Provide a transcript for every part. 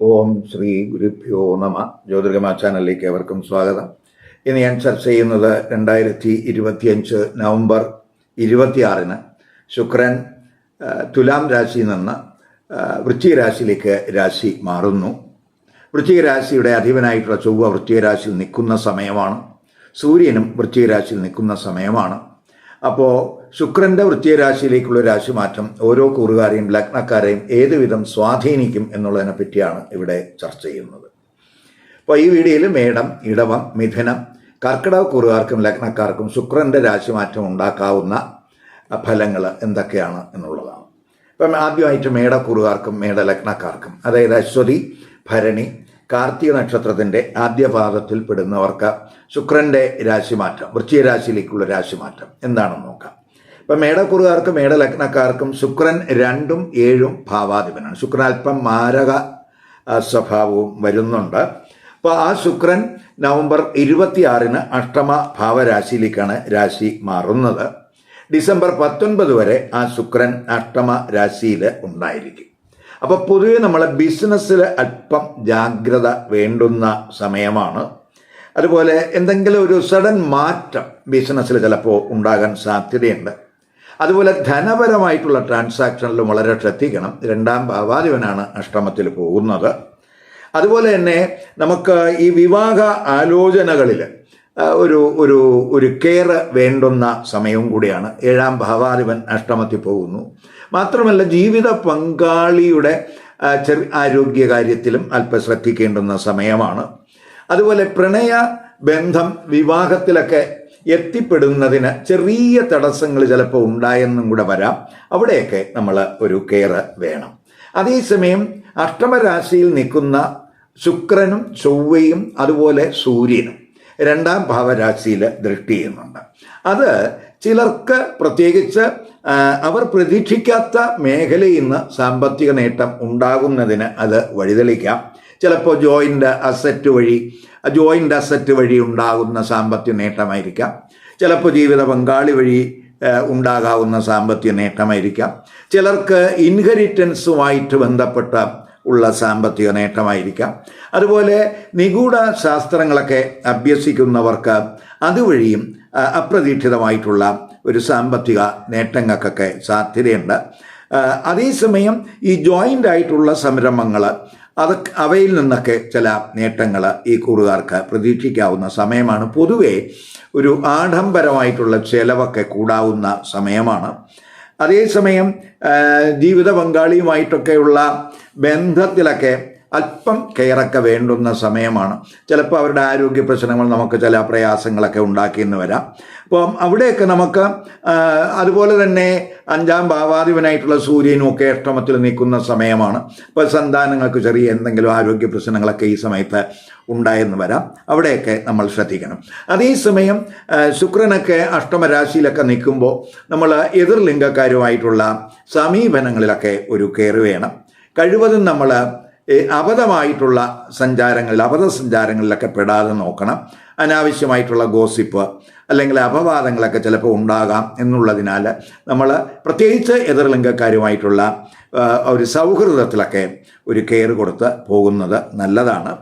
ഓം ശ്രീ ഗുരുഭ്യോ നമ. ജ്യോതിർഗമ ചാനലിലേക്ക് ഏവർക്കും സ്വാഗതം. ഇന്ന് ഞാൻ ചർച്ച ചെയ്യുന്നത് രണ്ടായിരത്തി ഇരുപത്തിയഞ്ച് നവംബർ ഇരുപത്തിയാറിന് ശുക്രൻ തുലാം രാശിയിൽ നിന്ന് വൃശ്ചിക രാശിയിലേക്ക് രാശി മാറുന്നു. വൃശ്ചിക രാശിയുടെ അധിപനായിട്ടുള്ള ചൊവ്വ വൃശ്ചിക രാശിയിൽ നിൽക്കുന്ന സമയമാണ്. സൂര്യനും വൃശ്ചിക രാശിയിൽ നിൽക്കുന്ന സമയമാണ്. അപ്പോൾ ശുക്രന്റെ വൃശ്ചിക രാശിയിലേക്കുള്ള രാശിമാറ്റം ഓരോ കൂറുകാരെയും ലഗ്നക്കാരെയും ഏതുവിധം സ്വാധീനിക്കും എന്നുള്ളതിനെ പറ്റിയാണ് ഇവിടെ ചർച്ച ചെയ്യുന്നത്. അപ്പോൾ ഈ വീഡിയോയിൽ മേടം ഇടവം മിഥുനം കർക്കിടക കൂറുകാർക്കും ലഗ്നക്കാർക്കും ശുക്രന്റെ രാശി മാറ്റം ഉണ്ടാക്കാവുന്ന ഫലങ്ങൾ എന്തൊക്കെയാണ് എന്നുള്ളതാണ്. ഇപ്പം ആദ്യമായിട്ട് മേടക്കൂറുകാർക്കും മേടലഗ്നക്കാർക്കും അതായത് അശ്വതി ഭരണി കാർത്തിക നക്ഷത്രത്തിന്റെ ആദ്യ പാദത്തിൽ പെടുന്നവർക്ക് ശുക്രന്റെ രാശിമാറ്റം വൃശ്ചിക രാശിയിലേക്കുള്ള രാശിമാറ്റം എന്താണെന്ന് നോക്കാം. ഇപ്പം മേടക്കുറുകാർക്കും മേടലഗ്നക്കാർക്കും ശുക്രൻ രണ്ടും ഏഴും ഭാവാധിപനാണ്. ശുക്രൻ അല്പം മാരക സ്വഭാവവും വരുന്നുണ്ട്. അപ്പോൾ ആ ശുക്രൻ നവംബർ ഇരുപത്തിയാറിന് അഷ്ടമ ഭാവരാശിയിലേക്കാണ് രാശി മാറുന്നത്. ഡിസംബർ പത്തൊൻപത് വരെ ആ ശുക്രൻ അഷ്ടമ രാശിയിൽ ഉണ്ടായിരിക്കും. അപ്പോൾ പൊതുവെ നമ്മൾ ബിസിനസ്സിൽ അല്പം ജാഗ്രത വേണ്ടുന്ന സമയമാണ്. അതുപോലെ എന്തെങ്കിലും ഒരു സഡൻ മാറ്റം ബിസിനസ്സിൽ ചിലപ്പോൾ ഉണ്ടാകാൻ സാധ്യതയുണ്ട്. അതുപോലെ ധനപരമായിട്ടുള്ള ട്രാൻസാക്ഷനിലും വളരെ ശ്രദ്ധിക്കണം. രണ്ടാം ഭാവാധിപനാണ് അഷ്ടമത്തിൽ പോകുന്നത്. അതുപോലെ തന്നെ നമുക്ക് ഈ വിവാഹ ആലോചനകളിൽ ഒരു ഒരു ഒരു കെയർ വേണ്ടുന്ന സമയവും കൂടിയാണ്. ഏഴാം ഭാവാധിപൻ അഷ്ടമത്തിൽ പോകുന്നു. മാത്രമല്ല ജീവിത പങ്കാളിയുടെ ചെറു ആരോഗ്യ കാര്യത്തിലും അല്പം ശ്രദ്ധിക്കേണ്ടുന്ന സമയമാണ്. അതുപോലെ പ്രണയ ബന്ധം വിവാഹത്തിലൊക്കെ എത്തിപ്പെടുന്നതിന് ചെറിയ തടസ്സങ്ങൾ ചിലപ്പോൾ ഉണ്ടായെന്നും കൂടെ വരാം. അവിടെയൊക്കെ നമ്മൾ ഒരു കെയർ വേണം. അതേസമയം അഷ്ടമരാശിയിൽ നിൽക്കുന്ന ശുക്രനും ചൊവ്വയും അതുപോലെ സൂര്യനും രണ്ടാം ഭാവരാശിയിൽ ദൃഷ്ടി ചെയ്യുന്നുണ്ട്. അത് ചിലർക്ക് പ്രത്യേകിച്ച് അവർ പ്രതീക്ഷിക്കാത്ത മേഖലയിൽ നിന്ന് സാമ്പത്തിക നേട്ടം ഉണ്ടാകുന്നതിന് അത് വഴിതെളിക്കാം. ചിലപ്പോൾ ജോയിന്റ് അസറ്റ് വഴി ജോയിന്റ് അസറ്റ് വഴി ഉണ്ടാകുന്ന സാമ്പത്തിക നേട്ടമായിരിക്കാം. ചിലപ്പോൾ ജീവിത പങ്കാളി വഴി ഉണ്ടാകാവുന്ന സാമ്പത്തിക നേട്ടമായിരിക്കാം. ചിലർക്ക് ഇൻഹെറിറ്റൻസുമായിട്ട് ബന്ധപ്പെട്ട ഉള്ള സാമ്പത്തിക നേട്ടമായിരിക്കാം. അതുപോലെ നിഗൂഢ ശാസ്ത്രങ്ങളൊക്കെ അഭ്യസിക്കുന്നവർക്ക് അതുവഴിയും അപ്രതീക്ഷിതമായിട്ടുള്ള ഒരു സാമ്പത്തിക നേട്ടങ്ങൾക്കൊക്കെ സാധ്യതയുണ്ട്. അതേസമയം ഈ ജോയിന്റ് ആയിട്ടുള്ള സംരംഭങ്ങൾ അത് അവയിൽ നിന്നൊക്കെ ചില നേട്ടങ്ങൾ ഈ കൂറുകാർക്ക് പ്രതീക്ഷിക്കാവുന്ന സമയമാണ്. പൊതുവെ ഒരു ആഡംബരമായിട്ടുള്ള ചെലവൊക്കെ കൂടാവുന്ന സമയമാണ്. അതേസമയം ജീവിത പങ്കാളിയുമായിട്ടൊക്കെയുള്ള ബന്ധത്തിലൊക്കെ അല്പം കെയറൊക്കെ വേണ്ടുന്ന സമയമാണ്. ചിലപ്പോൾ അവരുടെ ആരോഗ്യ പ്രശ്നങ്ങൾ നമുക്ക് ചില പ്രയാസങ്ങളൊക്കെ ഉണ്ടാക്കിയെന്ന് വരാം. അപ്പം അവിടെയൊക്കെ നമുക്ക് അതുപോലെ തന്നെ അഞ്ചാം ഭാവാധിപനായിട്ടുള്ള സൂര്യനും ഒക്കെ അഷ്ടമത്തിൽ നിൽക്കുന്ന സമയമാണ്. ഇപ്പോൾ സന്താനങ്ങൾക്ക് ചെറിയ എന്തെങ്കിലും ആരോഗ്യ പ്രശ്നങ്ങളൊക്കെ ഈ സമയത്ത് ഉണ്ടായെന്ന് വരാം. അവിടെയൊക്കെ നമ്മൾ ശ്രദ്ധിക്കണം. അതേസമയം ശുക്രനൊക്കെ അഷ്ടമരാശിയിലൊക്കെ നിൽക്കുമ്പോൾ നമ്മൾ എതിർലിംഗക്കാരുമായിട്ടുള്ള സമീപനങ്ങളിലൊക്കെ ഒരു കയറി വേണം. കഴിവതും നമ്മൾ അബദ്ധമായിട്ടുള്ള സഞ്ചാരങ്ങളിൽ അബദ്ധ സഞ്ചാരങ്ങളിലൊക്കെ പെടാതെ നോക്കണം. അനാവശ്യമായിട്ടുള്ള ഗോസിപ്പ് അല്ലെങ്കിൽ അപവാദങ്ങളൊക്കെ ചിലപ്പോൾ ഉണ്ടാകാം എന്നുള്ളതിനാൽ നമ്മൾ പ്രത്യേകിച്ച് എതിർലിംഗക്കാരുമായിട്ടുള്ള ഒരു സൗഹൃദത്തിലൊക്കെ ഒരു കെയർ കൊടുത്ത് പോകുന്നത് നല്ലതാണ്.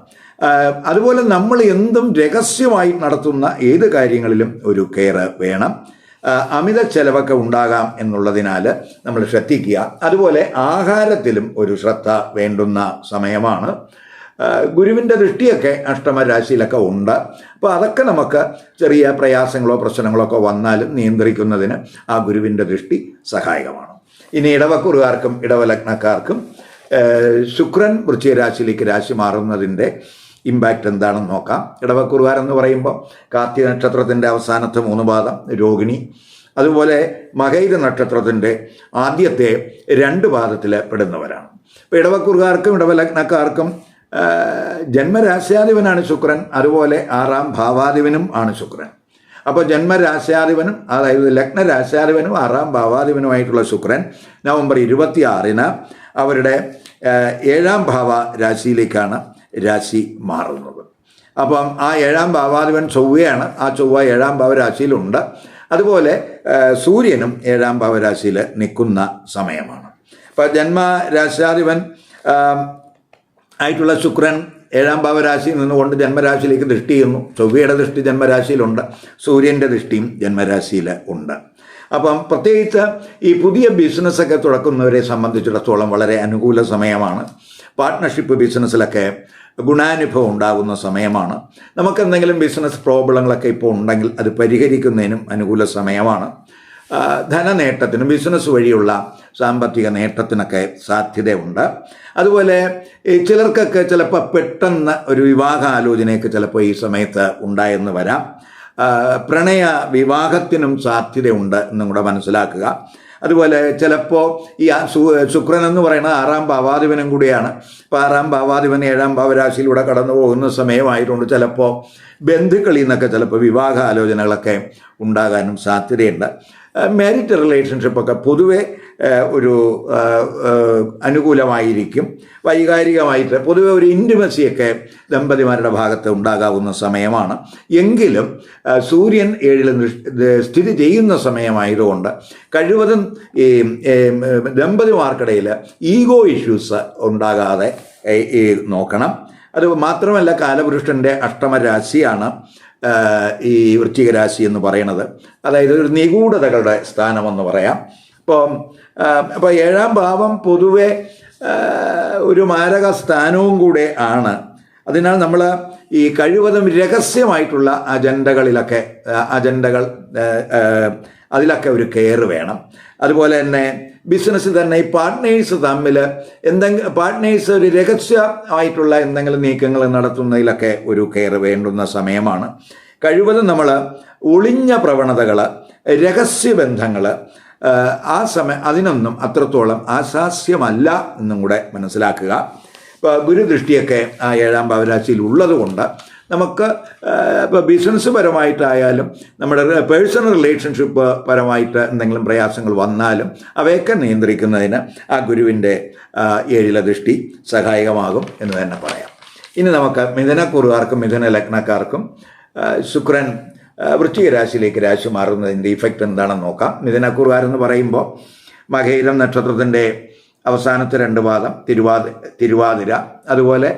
അതുപോലെ നമ്മൾ എന്തും രഹസ്യമായി നടത്തുന്ന ഏത് കാര്യങ്ങളിലും ഒരു കെയർ വേണം. അമിത ചെലവൊക്കെ ഉണ്ടാകാം എന്നുള്ളതിനാൽ നമ്മൾ ശ്രദ്ധിക്കുക. അതുപോലെ ആഹാരത്തിലും ഒരു ശ്രദ്ധ വേണ്ടുന്ന സമയമാണ്. ഗുരുവിന്റെ ദൃഷ്ടിയൊക്കെ അഷ്ടമ രാശിയിലൊക്കെ ഉണ്ട്. അപ്പോൾ അതൊക്കെ നമുക്ക് ചെറിയ പ്രയാസങ്ങളോ പ്രശ്നങ്ങളോ ഒക്കെ വന്നാലും നിയന്ത്രിക്കുന്നതിന് ആ ഗുരുവിന്റെ ദൃഷ്ടി സഹായകമാണ്. ഇനി ഇടവക്കുറുകാർക്കും ഇടവലഗ്നക്കാർക്കും ശുക്രൻ വൃശ്ചിക രാശിയിലേക്ക് രാശി മാറുന്നതിന്റെ ഇമ്പാക്റ്റ് എന്താണെന്ന് നോക്കാം. ഇടവക്കുറുകാർ എന്ന് പറയുമ്പോൾ കാർത്തിക നക്ഷത്രത്തിന്റെ അവസാനത്തെ മൂന്ന് പാദം രോഹിണി. അതുപോലെ മകൈര നക്ഷത്രത്തിന്റെ ആദ്യത്തെ രണ്ട് പാദത്തിൽ പെടുന്നവരാണ്. ഇപ്പോൾ ഇടവക്കുറുകാർക്കും ഇടവലഗ്നക്കാർക്കും ജന്മരാശ്യാധിപനാണ് ശുക്രൻ അതുപോലെ ആറാം ഭാവാധിപനും ആണ് ശുക്രൻ. അപ്പോൾ ജന്മരാശ്യാധിപനും അതായത് ലഗ്നരാശ്യാധിപനും ആറാം ഭാവാധിപനുമായിട്ടുള്ള ശുക്രൻ നവംബർ ഇരുപത്തിയാറിന് അവരുടെ ഏഴാം ഭാവ രാശിയിലേക്കാണ് രാശി മാറുന്നത്. അപ്പം ആ ഏഴാം ഭാവാധിപൻ ചൊവ്വയാണ്. ആ ചൊവ്വ ഏഴാം ഭാവരാശിയിലുണ്ട്. അതുപോലെ സൂര്യനും ഏഴാം ഭാവരാശിയിൽ നിൽക്കുന്ന സമയമാണ്. അപ്പം ജന്മരാശാധിപൻ ആ, ആയിട്ടുള്ള ശുക്രൻ ഏഴാം ഭാവരാശിയിൽ നിന്നുകൊണ്ട് ജന്മരാശിയിലേക്ക് ദൃഷ്ടി ചെയ്യുന്നു. ചൊവ്വയുടെ ദൃഷ്ടി ജന്മരാശിയിലുണ്ട്. സൂര്യന്റെ ദൃഷ്ടിയും ജന്മരാശിയിൽ ഉണ്ട്. അപ്പം പ്രത്യേകിച്ച് ഈ പുതിയ ബിസിനസ്സൊക്കെ തുടക്കുന്നവരെ സംബന്ധിച്ചിടത്തോളം വളരെ അനുകൂല സമയമാണ്. പാർട്ട്ണർഷിപ്പ് ബിസിനസ്സിലൊക്കെ ഗുണാനുഭവം ഉണ്ടാകുന്ന സമയമാണ്. നമുക്കെന്തെങ്കിലും ബിസിനസ് പ്രോബ്ലങ്ങളൊക്കെ ഇപ്പോൾ ഉണ്ടെങ്കിൽ അത് പരിഹരിക്കുന്നതിനും അനുകൂല സമയമാണ്. ധനനേട്ടത്തിനും ബിസിനസ് വഴിയുള്ള സാമ്പത്തിക നേട്ടത്തിനൊക്കെ സാധ്യതയുണ്ട്. അതുപോലെ ചിലർക്കൊക്കെ ചിലപ്പോൾ പെട്ടെന്ന് ഒരു വിവാഹ ആലോചനയൊക്കെ ചിലപ്പോൾ ഈ സമയത്ത് ഉണ്ടായെന്ന് വരാം. പ്രണയ വിവാഹത്തിനും സാധ്യതയുണ്ട് എന്നും കൂടെ മനസ്സിലാക്കുക. അതുപോലെ ചിലപ്പോൾ ഈ ശുക്രൻ എന്ന് പറയുന്നത് ആറാം ഭാവാധിപനും കൂടിയാണ്. അപ്പോൾ ആറാം ഭാവാധിപൻ ഏഴാം ഭാവരാശിയിലൂടെ കടന്നു പോകുന്ന സമയമായതുകൊണ്ട് ചിലപ്പോൾ ബന്ധുക്കളിൽ നിന്നൊക്കെ ചിലപ്പോൾ വിവാഹ ആലോചനകളൊക്കെ ഉണ്ടാകാനും സാധ്യതയുണ്ട്. മാരിറ്റ് റിലേഷൻഷിപ്പൊക്കെ പൊതുവെ ഒരു അനുകൂലമായിരിക്കും. വൈകാരികമായിട്ട് പൊതുവെ ഒരു ഇന്റിമസിയൊക്കെ ദമ്പതിമാരുടെ ഭാഗത്ത് ഉണ്ടാകാവുന്ന സമയമാണ്. എങ്കിലും സൂര്യൻ ഏഴിൽ സ്ഥിതി ചെയ്യുന്ന സമയമായതുകൊണ്ട് കഴിവതും ഈ ദമ്പതിമാർക്കിടയിൽ ഈഗോ ഇഷ്യൂസ് ഉണ്ടാകാതെ നോക്കണം. അത് മാത്രമല്ല കാലപുരുഷന്റെ അഷ്ടമരാശിയാണ്. ആ, ഈ വൃശ്ചികരാശി എന്ന് പറയുന്നത് അതായത് ഒരു നിഗൂഢതകളുടെ സ്ഥാനമെന്ന് പറയാം. ഇപ്പം ആ, അപ്പോൾ ഏഴാം ഭാവം പൊതുവെ ഒരു മാരക സ്ഥാനവും കൂടെ ആണ്. അതിനാൽ നമ്മൾ ഈ കഴിവതും രഹസ്യമായിട്ടുള്ള അജണ്ടകളിലൊക്കെ അജണ്ടകൾ അതിലൊക്കെ ഒരു കെയർ വേണം. അതുപോലെ തന്നെ ബിസിനസ്സിൽ തന്നെ ഈ പാർട്ട്നേഴ്സ് തമ്മിൽ എന്തെങ്കിലും പാർട്ട്നേഴ്സ് ഒരു രഹസ്യമായിട്ടുള്ള എന്തെങ്കിലും നീക്കങ്ങൾ നടത്തുന്നതിലൊക്കെ ഒരു കെയർ വേണ്ടുന്ന സമയമാണ്. കഴിവതും നമ്മൾ ഒളിഞ്ഞ പ്രവണതകൾ രഹസ്യബന്ധങ്ങൾ ആ സമയം അതിനൊന്നും അത്രത്തോളം ആശാസ്യമല്ല എന്നും കൂടെ മനസ്സിലാക്കുക. ഇപ്പോൾ ഗുരുദൃഷ്ടിയൊക്കെ ആ ഏഴാം ഭാവരാശിയിൽ ഉള്ളതുകൊണ്ട് നമുക്ക് ഇപ്പോൾ ബിസിനസ് പരമായിട്ടായാലും നമ്മുടെ പേഴ്സണൽ റിലേഷൻഷിപ്പ് പരമായിട്ട് എന്തെങ്കിലും പ്രയാസങ്ങൾ വന്നാലും അവയൊക്കെ നിയന്ത്രിക്കുന്നതിന് ആ ഗുരുവിന്റെ ഏഴില ദൃഷ്ടി സഹായകമാകും എന്ന് തന്നെ പറയാം. ഇനി നമുക്ക് മിഥുനക്കുറുകാർക്കും മിഥുന ലഗ്നക്കാർക്കും ശുക്രൻ വൃശ്ചിക രാശിയിലേക്ക് രാശി മാറുന്നതിന്റെ ഇഫക്റ്റ് എന്താണെന്ന് നോക്കാം. മിഥുനക്കുറുകാരെന്ന് പറയുമ്പോൾ മകയിരം നക്ഷത്രത്തിന്റെ അവസാനത്തെ രണ്ട് പാദം തിരുവാതി തിരുവാതിര അതുപോലെ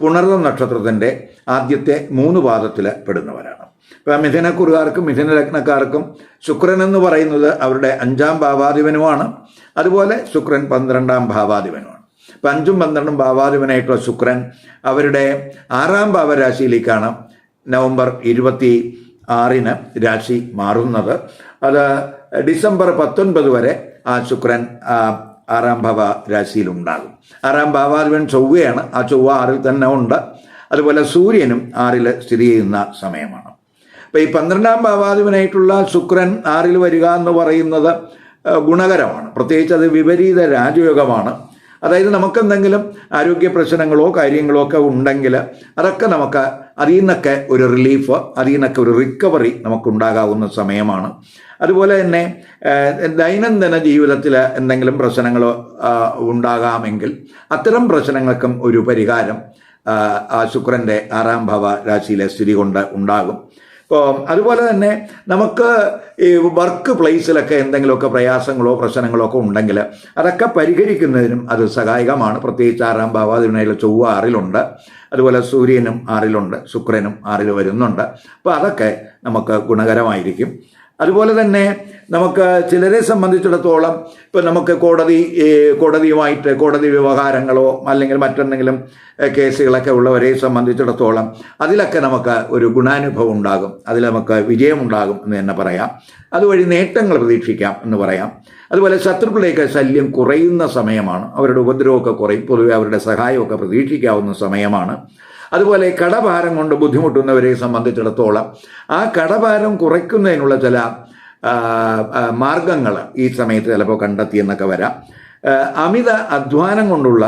പുണർദം നക്ഷത്രത്തിന്റെ ആദ്യത്തെ മൂന്ന് പാദത്തിൽ പെടുന്നവരാണ്. ഇപ്പം മിഥുനക്കുറുകാർക്കും മിഥുന ലഗ്നക്കാർക്കും ശുക്രൻ എന്ന് പറയുന്നത് അവരുടെ അഞ്ചാം ഭാവാധിപനുമാണ്. അതുപോലെ ശുക്രൻ പന്ത്രണ്ടാം ഭാവാധിപനുമാണ്. ഇപ്പം അഞ്ചും പന്ത്രണ്ടും ഭാവാധിപനായിട്ടുള്ള ശുക്രൻ അവരുടെ ആറാം ഭാവരാശിയിലേക്കാണ് നവംബർ ഇരുപത്തി ആറിന് രാശി മാറുന്നത്. അത് ഡിസംബർ പത്തൊൻപത് വരെ ആ ശുക്രൻ ആറാം ഭാവ രാശിയിലുണ്ടാകും. ആറാം ഭാവാധിപൻ ചൊവ്വയാണ്. ആ ചൊവ്വ ആറിൽ തന്നെ ഉണ്ട്. അതുപോലെ സൂര്യനും ആറിൽ സ്ഥിതി ചെയ്യുന്ന സമയമാണ്. അപ്പം ഈ പന്ത്രണ്ടാം ഭാവാധിപനായിട്ടുള്ള ശുക്രൻ ആറിൽ വരിക എന്ന് പറയുന്നത് ഗുണകരമാണ്. പ്രത്യേകിച്ച് അത് വിപരീത രാജയോഗമാണ്. അതായത് നമുക്കെന്തെങ്കിലും ആരോഗ്യ പ്രശ്നങ്ങളോ കാര്യങ്ങളോ ഒക്കെ ഉണ്ടെങ്കിൽ അതൊക്കെ നമുക്ക് അതിൽ നിന്നൊക്കെ ഒരു റിലീഫ് അതിൽ നിന്നൊക്കെ ഒരു റിക്കവറി നമുക്കുണ്ടാകാവുന്ന സമയമാണ്. അതുപോലെ തന്നെ ദൈനംദിന ജീവിതത്തിൽ എന്തെങ്കിലും പ്രശ്നങ്ങളോ ആ, ഉണ്ടാകാമെങ്കിൽ അത്തരം പ്രശ്നങ്ങൾക്കും ഒരു പരിഹാരം ശുക്രന്റെ ആറാം ഭവ രാശിയിലെ സ്ഥിതി കൊണ്ട് ഉണ്ടാകും. അതുപോലെ തന്നെ നമുക്ക് ഈ വർക്ക് പ്ലേസിലൊക്കെ എന്തെങ്കിലുമൊക്കെ പ്രയാസങ്ങളോ പ്രശ്നങ്ങളോ ഒക്കെ ഉണ്ടെങ്കിൽ അതൊക്കെ പരിഹരിക്കുന്നതിനും അത് സഹായകമാണ്. പ്രത്യേകിച്ച് ആറാം ഭാവാധിപനായുള്ള ചൊവ്വ ആറിലുണ്ട്. അതുപോലെ സൂര്യനും ആറിലുണ്ട്. ശുക്രനും ആറിൽ വരുന്നുണ്ട്. അപ്പോൾ അതൊക്കെ നമുക്ക് ഗുണകരമായിരിക്കും. അതുപോലെ തന്നെ നമുക്ക് ചിലരെ സംബന്ധിച്ചിടത്തോളം ഇപ്പം നമുക്ക് കോടതി കോടതിയുമായിട്ട് കോടതി വ്യവഹാരങ്ങളോ അല്ലെങ്കിൽ മറ്റെന്തെങ്കിലും കേസുകളൊക്കെ ഉള്ളവരെ സംബന്ധിച്ചിടത്തോളം അതിലൊക്കെ നമുക്ക് ഒരു ഗുണാനുഭവം ഉണ്ടാകും. അതിൽ നമുക്ക് വിജയമുണ്ടാകും എന്ന് തന്നെ പറയാം. അതുവഴി നേട്ടങ്ങൾ പ്രതീക്ഷിക്കാം എന്ന് പറയാം. അതുപോലെ ശത്രുക്കളുടെയൊക്കെ ശല്യം കുറയുന്ന സമയമാണ്. അവരുടെ ഉപദ്രവമൊക്കെ കുറയും. പൊതുവെ അവരുടെ സഹായമൊക്കെ പ്രതീക്ഷിക്കാവുന്ന സമയമാണ്. അതുപോലെ കടഭാരം കൊണ്ട് ബുദ്ധിമുട്ടുന്നവരെ സംബന്ധിച്ചിടത്തോളം ആ കടഭാരം കുറയ്ക്കുന്നതിനുള്ള ചില മാർഗങ്ങൾ ഈ സമയത്ത് ചിലപ്പോൾ കണ്ടെത്തിയെന്നൊക്കെ വരാം. അമിത അധ്വാനം കൊണ്ടുള്ള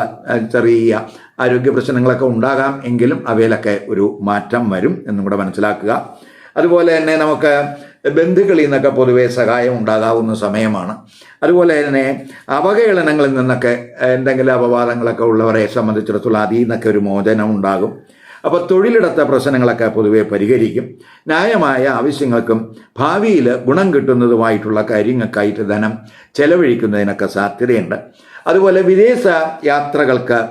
ചെറിയ ആരോഗ്യ പ്രശ്നങ്ങളൊക്കെ ഉണ്ടാകാം എങ്കിലും അവയിലൊക്കെ ഒരു മാറ്റം വരും എന്നും കൂടെ മനസ്സിലാക്കുക. അതുപോലെ തന്നെ നമുക്ക് ബന്ധുക്കളിൽ നിന്നൊക്കെ പൊതുവേ സഹായം ഉണ്ടാകാവുന്ന സമയമാണ്. അതുപോലെ തന്നെ അവഹേളനങ്ങളിൽ നിന്നൊക്കെ എന്തെങ്കിലും അപവാദങ്ങളൊക്കെ ഉള്ളവരെ സംബന്ധിച്ചിടത്തോളം അതിൽ നിന്നൊക്കെ ഒരു മോചനം ഉണ്ടാകും. അപ്പോൾ തൊഴിലിടത്തെ പ്രശ്നങ്ങളൊക്കെ പൊതുവേ പരിഹരിക്കും. ന്യായമായ ആവശ്യങ്ങൾക്കും ഭാവിയിൽ ഗുണം കിട്ടുന്നതുമായിട്ടുള്ള കാര്യങ്ങൾക്കായിട്ട് ധനം ചെലവഴിക്കുന്നതിനൊക്കെ സാധ്യതയുണ്ട്. അതുപോലെ വിദേശ യാത്രകൾക്ക്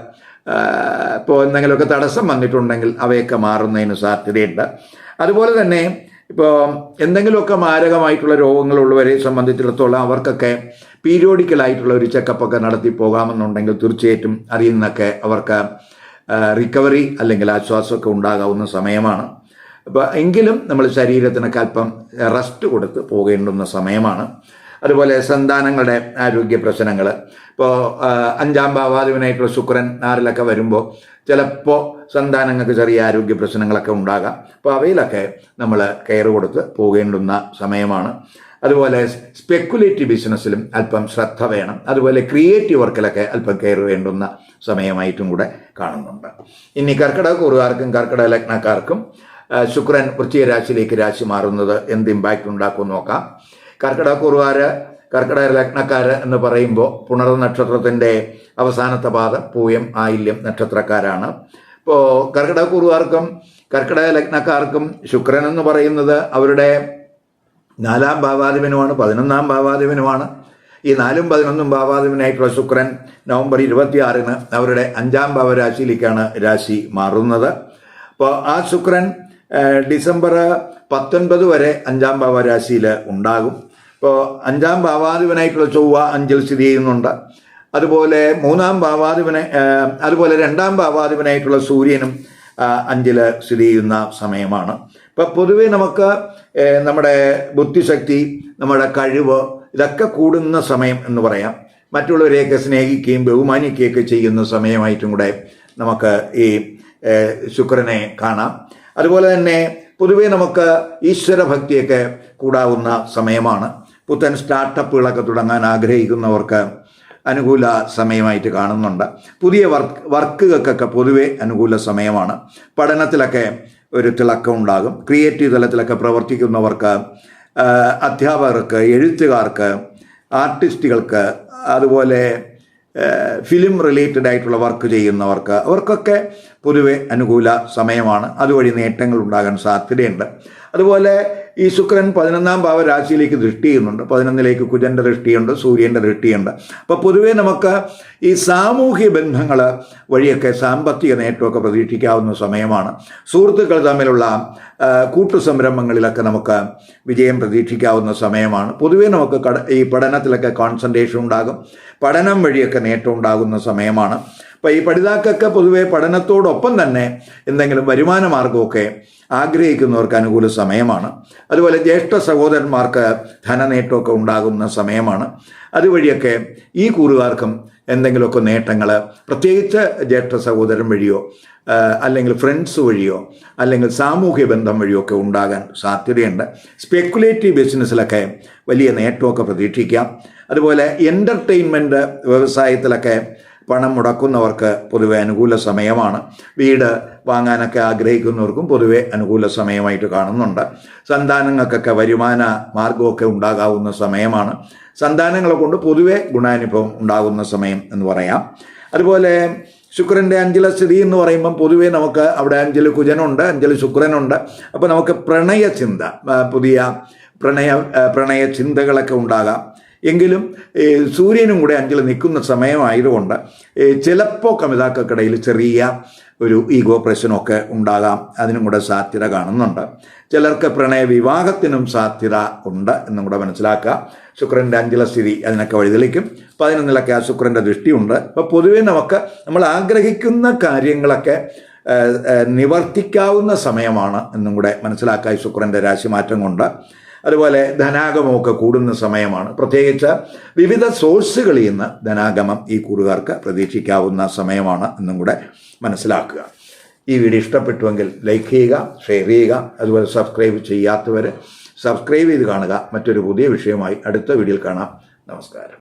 ഇപ്പോൾ എന്തെങ്കിലുമൊക്കെ തടസ്സം വന്നിട്ടുണ്ടെങ്കിൽ അവയൊക്കെ മാറുന്നതിന് സാധ്യതയുണ്ട്. അതുപോലെ തന്നെ ഇപ്പോൾ എന്തെങ്കിലുമൊക്കെ മാരകമായിട്ടുള്ള രോഗങ്ങളുള്ളവരെ സംബന്ധിച്ചിടത്തോളം അവർക്കൊക്കെ പീരിയോഡിക്കലായിട്ടുള്ള ഒരു ചെക്കപ്പൊക്കെ നടത്തി പോകാമെന്നുണ്ടെങ്കിൽ തീർച്ചയായിട്ടും അതിൽ നിന്നൊക്കെ അവർക്ക് റിക്കവറി അല്ലെങ്കിൽ ആശ്വാസമൊക്കെ ഉണ്ടാകാവുന്ന സമയമാണ്. അപ്പോൾ എങ്കിലും നമ്മൾ ശരീരത്തിനൊക്കെ അല്പം റെസ്റ്റ് കൊടുത്ത് പോകേണ്ടുന്ന സമയമാണ്. അതുപോലെ സന്താനങ്ങളുടെ ആരോഗ്യ പ്രശ്നങ്ങൾ ഇപ്പോൾ അഞ്ചാം ഭാവാധിപനായിട്ടുള്ള ശുക്രൻ ആറിലൊക്കെ വരുമ്പോൾ ചിലപ്പോൾ സന്താനങ്ങൾക്ക് ചെറിയ ആരോഗ്യ പ്രശ്നങ്ങളൊക്കെ ഉണ്ടാകാം. അപ്പോൾ അവയിലൊക്കെ നമ്മൾ കെയർ കൊടുത്ത് പോകേണ്ടുന്ന സമയമാണ്. അതുപോലെ സ്പെക്കുലേറ്റീവ് ബിസിനസ്സിലും അല്പം ശ്രദ്ധ വേണം. അതുപോലെ ക്രിയേറ്റീവ് വർക്കിലൊക്കെ അല്പം കെയർ വേണ്ടുന്ന സമയമായിട്ടും കൂടെ കാണുന്നുണ്ട്. ഇനി കർക്കിടക കുറുകാർക്കും കർക്കിടക ലഗ്നക്കാർക്കും ശുക്രൻ വൃശ്ചിക രാശിയിലേക്ക് രാശി മാറുന്നത് എന്ത് ഇമ്പാക്റ്റ് ഉണ്ടാക്കും നോക്കാം. കർക്കിടക കുറുകാര് കർക്കിടക ലഗ്നക്കാര് എന്ന് പറയുമ്പോൾ പുണർ നക്ഷത്രത്തിന്റെ അവസാനത്തെ പാദം പൂയം ആയില്യം നക്ഷത്രക്കാരാണ്. ഇപ്പോൾ കർക്കിടക കുറുവാർക്കും കർക്കിടക ലഗ്നക്കാർക്കും ശുക്രൻ എന്ന് പറയുന്നത് അവരുടെ നാലാം ഭാവാധിപനുമാണ് പതിനൊന്നാം ഭാവാധിപനുമാണ്. ഈ നാലും പതിനൊന്നും ഭാവാധിപനായിട്ടുള്ള ശുക്രൻ നവംബർ ഇരുപത്തിയാറിന് അവരുടെ അഞ്ചാം ഭാവരാശിയിലേക്കാണ് രാശി മാറുന്നത്. അപ്പോൾ ആ ശുക്രൻ ഡിസംബർ പത്തൊൻപത് വരെ അഞ്ചാം ഭാവരാശിയിൽ ഉണ്ടാകും. ഇപ്പോൾ അഞ്ചാം ഭാവാധിപനായിട്ടുള്ള ചൊവ്വ അഞ്ചിൽ സ്ഥിതി ചെയ്യുന്നുണ്ട്. അതുപോലെ മൂന്നാം ഭാവാധിപനെ അതുപോലെ രണ്ടാം ഭാവാധിപനായിട്ടുള്ള സൂര്യനും അഞ്ചിൽ സ്ഥിതി ചെയ്യുന്ന സമയമാണ്. ഇപ്പൊ പൊതുവെ നമുക്ക് നമ്മുടെ ബുദ്ധിശക്തി നമ്മുടെ കഴിവ് ഇതൊക്കെ കൂടുന്ന സമയം എന്ന് പറയാം. മറ്റുള്ളവരെയൊക്കെ സ്നേഹിക്കുകയും ബഹുമാനിക്കുകയൊക്കെ ചെയ്യുന്ന സമയമായിട്ടും കൂടെ നമുക്ക് ഈ ശുക്രനെ കാണാം. അതുപോലെ തന്നെ പൊതുവെ നമുക്ക് ഈശ്വരഭക്തിയൊക്കെ കൂടാവുന്ന സമയമാണ്. പുത്തൻ സ്റ്റാർട്ടപ്പുകളൊക്കെ തുടങ്ങാൻ ആഗ്രഹിക്കുന്നവർക്ക് അനുകൂല സമയമായിട്ട് കാണുന്നുണ്ട്. പുതിയ വർക്ക് വർക്കുകൾക്കൊക്കെ പൊതുവെ അനുകൂല സമയമാണ്. പഠനത്തിലൊക്കെ ഒരു തിളക്കം ഉണ്ടാകും. ക്രിയേറ്റീവ് തലത്തിലൊക്കെ പ്രവർത്തിക്കുന്നവർക്ക് അധ്യാപകർക്ക് എഴുത്തുകാർക്ക് ആർട്ടിസ്റ്റുകൾക്ക് അതുപോലെ ഫിലിം റിലേറ്റഡ് ആയിട്ടുള്ള വർക്ക് ചെയ്യുന്നവർക്ക് അവർക്കൊക്കെ പൊതുവെ അനുകൂല സമയമാണ്. അതുവഴി നേട്ടങ്ങൾ ഉണ്ടാകാൻ സാധ്യതയുണ്ട്. അതുപോലെ ഈ ശുക്രൻ പതിനൊന്നാം ഭാവ രാശിയിലേക്ക് ദൃഷ്ടി ചെയ്യുന്നുണ്ട് പതിനൊന്നിലേക്ക് കുജന്റെ ദൃഷ്ടിയുണ്ട് സൂര്യന്റെ ദൃഷ്ടിയുണ്ട്. അപ്പോൾ പൊതുവേ നമുക്ക് ഈ സാമൂഹ്യ ബന്ധങ്ങൾ വഴിയൊക്കെ സാമ്പത്തിക നേട്ടമൊക്കെ പ്രതീക്ഷിക്കാവുന്ന സമയമാണ്. സുഹൃത്തുക്കൾ തമ്മിലുള്ള കൂട്ടു കൂട്ടുസംരംഭങ്ങളിലൊക്കെ നമുക്ക് വിജയം പ്രതീക്ഷിക്കാവുന്ന സമയമാണ്. പൊതുവേ നമുക്ക് കട ഈ പഠനത്തിലൊക്കെ കോൺസെൻട്രേഷൻ ഉണ്ടാകും. പഠനം വഴിയൊക്കെ നേട്ടം ഉണ്ടാകുന്ന സമയമാണ്. അപ്പോൾ ഈ പഠിതാക്കൊക്കെ പൊതുവേ പഠനത്തോടൊപ്പം തന്നെ എന്തെങ്കിലും വരുമാന മാർഗമൊക്കെ ആഗ്രഹിക്കുന്നവർക്ക് അനുകൂല സമയമാണ്. അതുപോലെ ജ്യേഷ്ഠ സഹോദരന്മാർക്ക് ധനനേട്ടമൊക്കെ ഉണ്ടാകുന്ന സമയമാണ്. അതുവഴിയൊക്കെ ഈ കൂറുകാർക്കും എന്തെങ്കിലുമൊക്കെ നേട്ടങ്ങൾ പ്രത്യേകിച്ച് ജ്യേഷ്ഠ സഹോദരൻ വഴിയോ അല്ലെങ്കിൽ ഫ്രണ്ട്സ് വഴിയോ അല്ലെങ്കിൽ സാമൂഹ്യ ബന്ധം വഴിയോ ഒക്കെ ഉണ്ടാകാൻ സാധ്യതയുണ്ട്. സ്പെക്കുലേറ്റീവ് ബിസിനസ്സിലൊക്കെ വലിയ നേട്ടമൊക്കെ പ്രതീക്ഷിക്കാം. അതുപോലെ എന്റർടൈൻമെന്റ് വ്യവസായത്തിലൊക്കെ പണം മുടക്കുന്നവർക്ക് പൊതുവെ അനുകൂല സമയമാണ്. വീട് വാങ്ങാനൊക്കെ ആഗ്രഹിക്കുന്നവർക്കും പൊതുവെ അനുകൂല സമയമായിട്ട് കാണുന്നുണ്ട്. സന്താനങ്ങൾക്കൊക്കെ വരുമാന മാർഗമൊക്കെ ഉണ്ടാകാവുന്ന സമയമാണ്. സന്താനങ്ങളെ കൊണ്ട് പൊതുവെ ഗുണാനുഭവം ഉണ്ടാകുന്ന സമയം എന്ന് പറയാം. അതുപോലെ ശുക്രന്റെ അഞ്ചില സ്ഥിതി എന്ന് പറയുമ്പം പൊതുവെ നമുക്ക് അവിടെ അഞ്ചൽ കുജനുണ്ട് അഞ്ചൽ ശുക്രനുണ്ട്. അപ്പോൾ നമുക്ക് പ്രണയ ചിന്ത പുതിയ പ്രണയ പ്രണയ ചിന്തകളൊക്കെ ഉണ്ടാകാം. എങ്കിലും സൂര്യനും കൂടെ അഞ്ചിൽ നിൽക്കുന്ന സമയമായതുകൊണ്ട് ചിലപ്പോൾ കമിതാക്കൾക്കിടയിൽ ചെറിയ ഒരു ഈഗോ പ്രശ്നമൊക്കെ ഉണ്ടാകാം. അതിനും കൂടെ സാധ്യത കാണുന്നുണ്ട്. ചിലർക്ക് പ്രണയ വിവാഹത്തിനും സാധ്യത ഉണ്ട് എന്നും കൂടെ മനസ്സിലാക്കുക. ശുക്രന്റെ അഞ്ചില സ്ഥിതി അതിനൊക്കെ വഴിതെളിക്കും. പതിനൊന്നിലൊക്കെ ആ ശുക്രന്റെ ദൃഷ്ടിയുണ്ട്. അപ്പോൾ പൊതുവേ നമുക്ക് നമ്മൾ ആഗ്രഹിക്കുന്ന കാര്യങ്ങളൊക്കെ നിവർത്തിക്കാവുന്ന സമയമാണ് എന്നും കൂടെ മനസ്സിലാക്കുക ശുക്രന്റെ രാശിമാറ്റം കൊണ്ട്. അതുപോലെ ധനാഗമമൊക്കെ കൂടുന്ന സമയമാണ്. പ്രത്യേകിച്ച് വിവിധ സോഴ്സുകളിൽ നിന്ന് ധനാഗമം ഈ കൂറുകാർക്ക് പ്രതീക്ഷിക്കാവുന്ന സമയമാണ് എന്നും കൂടെ മനസ്സിലാക്കുക. ഈ വീഡിയോ ഇഷ്ടപ്പെട്ടുവെങ്കിൽ ലൈക്ക് ചെയ്യുക ഷെയർ ചെയ്യുക അതുപോലെ സബ്സ്ക്രൈബ് ചെയ്യാത്തവർ സബ്സ്ക്രൈബ് ചെയ്ത് കാണുക. മറ്റൊരു പുതിയ വിഷയമായി അടുത്ത വീഡിയോയിൽ കാണാം. നമസ്കാരം.